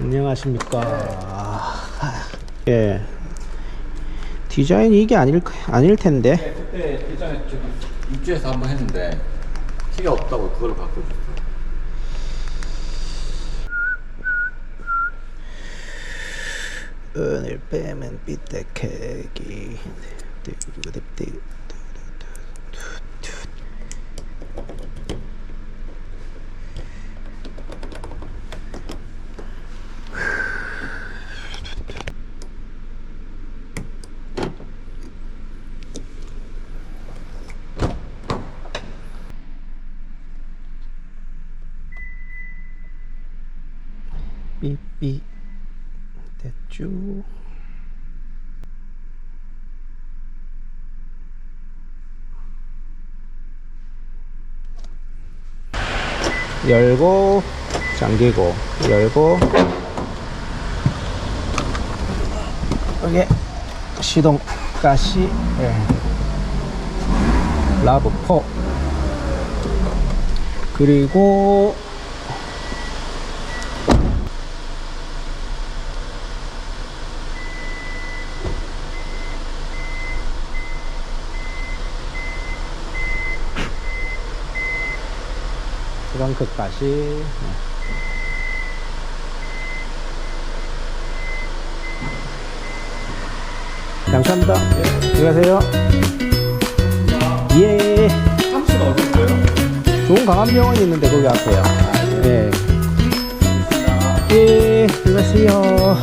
안녕하십니까. 예. 디자인이 이게 아닐, 아닐 텐데. 네, 그때 예전에 저기 입주해서 한번 했는데 키가 없다고 그걸 바꿔줬어. 오늘 빼면 삐딱하기. 삐삐. 됐죠? 열고 잠기고 열고. 여기 시동 가시 예. 라브 포. 그리고 트렁크까지 네. 감사합니다 들어가세요 예 사무실 어디 있어요? 좋은 강남병원이 있는데 거기 앞에요 예. 예 들어가세요